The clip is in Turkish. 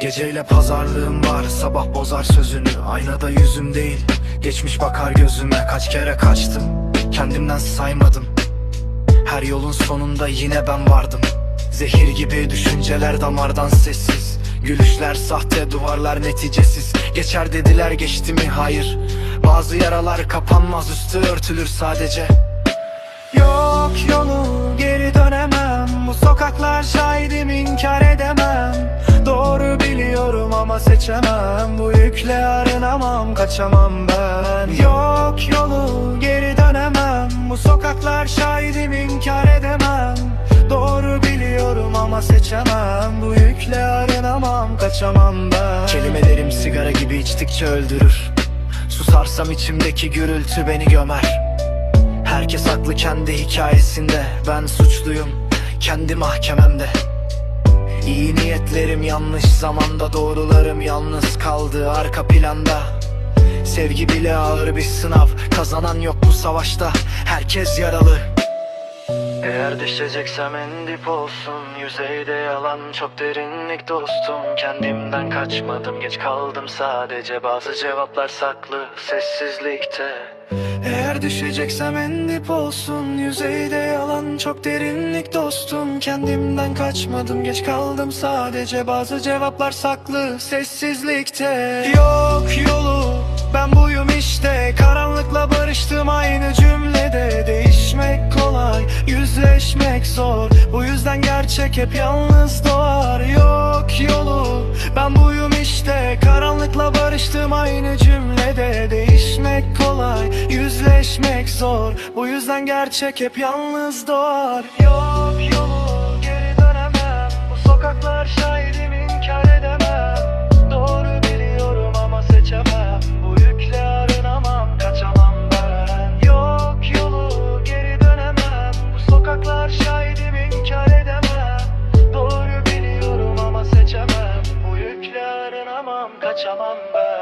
Geceyle pazarlığım var sabah bozar sözünü. Aynada yüzüm değil geçmiş bakar gözüme. Kaç kere kaçtım kendimden saymadım. Her yolun sonunda yine ben vardım. Zehir gibi düşünceler damardan sessiz. Gülüşler sahte duvarlar neticesiz. Geçer dediler geçti mi? Hayır. Bazı yaralar kapanmaz üstü örtülür sadece. Yok yolu geri dönemem seçemem. Bu yükle arınamam kaçamam ben. Yok yolu geri dönemem. Bu sokaklar şahidim inkar edemem. Doğru biliyorum ama seçemem. Bu yükle arınamam kaçamam ben. Kelimelerim sigara gibi içtikçe öldürür. Susarsam içimdeki gürültü beni gömer. Herkes haklı kendi hikayesinde. Ben suçluyum kendi mahkememde İyi niyetlerim yanlış zamanda Doğrularım yalnız kaldı arka planda. Sevgi bile ağır bir sınav Kazanan yok bu savaşta Herkes yaralı eğer düşeceksem en dip olsun Yüzeyde yalan çok derinlik dostum. Kendimden kaçmadım geç kaldım sadece. Bazı cevaplar saklı sessizlikte. Eğer düşeceksem en dip olsun Yüzeyde yalan çok derinlik dostum. Kendimden kaçmadım geç kaldım sadece. Bazı cevaplar saklı sessizlikte. Yok yolu yüzleşmek zor. Bu yüzden gerçek hep yalnız doğar. Yok yolu. Ben buyum işte. Karanlıkla barıştım aynı cümlede Değişmek kolay yüzleşmek zor. Bu yüzden gerçek hep yalnız doğar. Yok yolu geri dönemem. Bu sokaklar şahidim kaçamam ben.